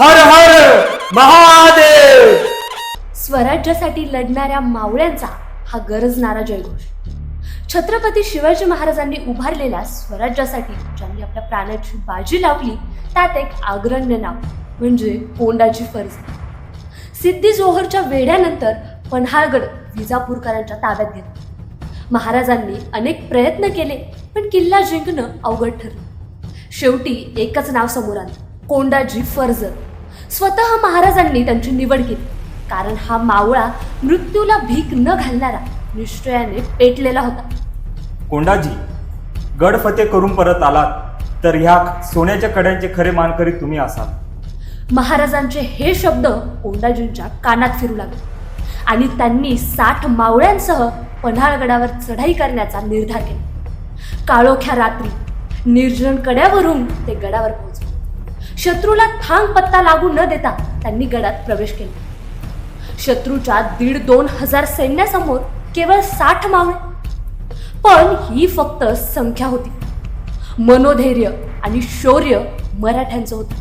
हर हर महादेव. स्वराज्यासाठी लढणाऱ्या मावळ्यांचा हा गरजणारा जयघोष. छत्रपती शिवाजी महाराजांनी उभारलेल्या स्वराज्यासाठी ज्यांनी आपल्या प्राण्याची बाजी लावली त्यात एक अग्रण्य नाव म्हणजे कोंडाची फर्ज सिद्धी जोहरच्या वेढ्यानंतर पन्हाळगड विजापूरकरांच्या ताब्यात घेतला महाराजांनी अनेक प्रयत्न केले पण किल्ला जिंकणं अवघड ठरलं. शेवटी एकच नाव समोर आलं कोंडाजी फर्जर स्वतः महाराजांनी त्यांची निवड केली. कारण हा मावळा मृत्यूला भीक न घालणारा निश्चयाने पेटलेला होता. कोंडाजी गड फते करून परत आलात तर ह्या सोन्याच्या कड्यांचे खरे मानकरी तुम्ही असाल. महाराजांचे हे शब्द कोंडाजींच्या कानात फिरू लागले. आणि त्यांनी साठ मावळ्यांसह पन्हाळगडावर चढाई करण्याचा निर्धार केला. काळोख्या रात्री निर्जन कड्यावरून ते गडावर पोहोचले. शत्रूला थांग पत्ता लागू न देता त्यांनी गडात प्रवेश केला. शत्रूच्या दीड दोन हजार सैन्यासमोर केवळ साठ मावळे. पण ही फक्त संख्या होती. मनोधैर्य आणि शौर्य मराठ्यांचं होतं.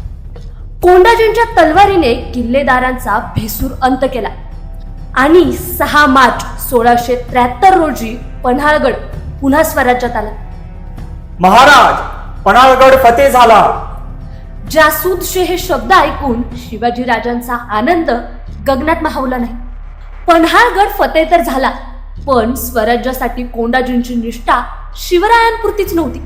कोंडाजींच्या तलवारीने किल्लेदारांचा भेसूर अंत केला. आणि सहा मार्च सोळाशे त्र्याहत्तर रोजी पन्हाळगड पुन्हा स्वराज्यात आला. महाराज पन्हाळगड फते झाला. जासूदशे हे शब्द ऐकून शिवाजी राजांचा आनंद गगनात महावला नाही. पन्हाळगड फतेह तर झाला पण स्वराज्यासाठी कोंडाजींची निष्ठा शिवरायांपुरतीच नव्हती.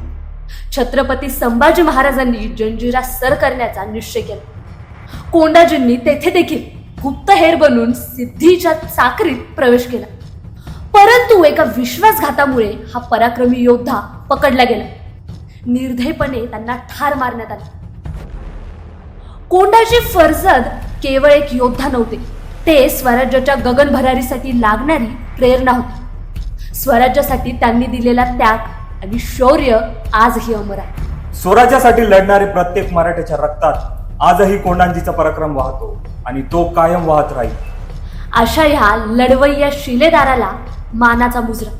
छत्रपती संभाजी महाराजांनी जंजिरा सर करण्याचा निश्चय केला. कोंडाजींनी तेथे देखील गुप्तहेर बनून सिद्धीच्या चाकरीत प्रवेश केला. परंतु एका विश्वासघातामुळे हा पराक्रमी योद्धा पकडला गेला. निर्धयपणे त्यांना ठार मारण्यात आला. कोंडाजी फर्जद केवळ एक योद्धा नव्हते. ते स्वराज्याच्या गगनभरारीसाठी लागणारी प्रेरणा होती. स्वराज्यासाठी त्यांनी दिलेला त्याग आणि शौर्य आजही अमर आहे. स्वराज्यासाठी लढणारे प्रत्येक मराठ्याच्या रक्तात आजही कोंडांजीचा पराक्रम वाहतो आणि तो कायम वाहत राहील. अशा ह्या लढवय्या शिलेदाराला मानाचा मुजरा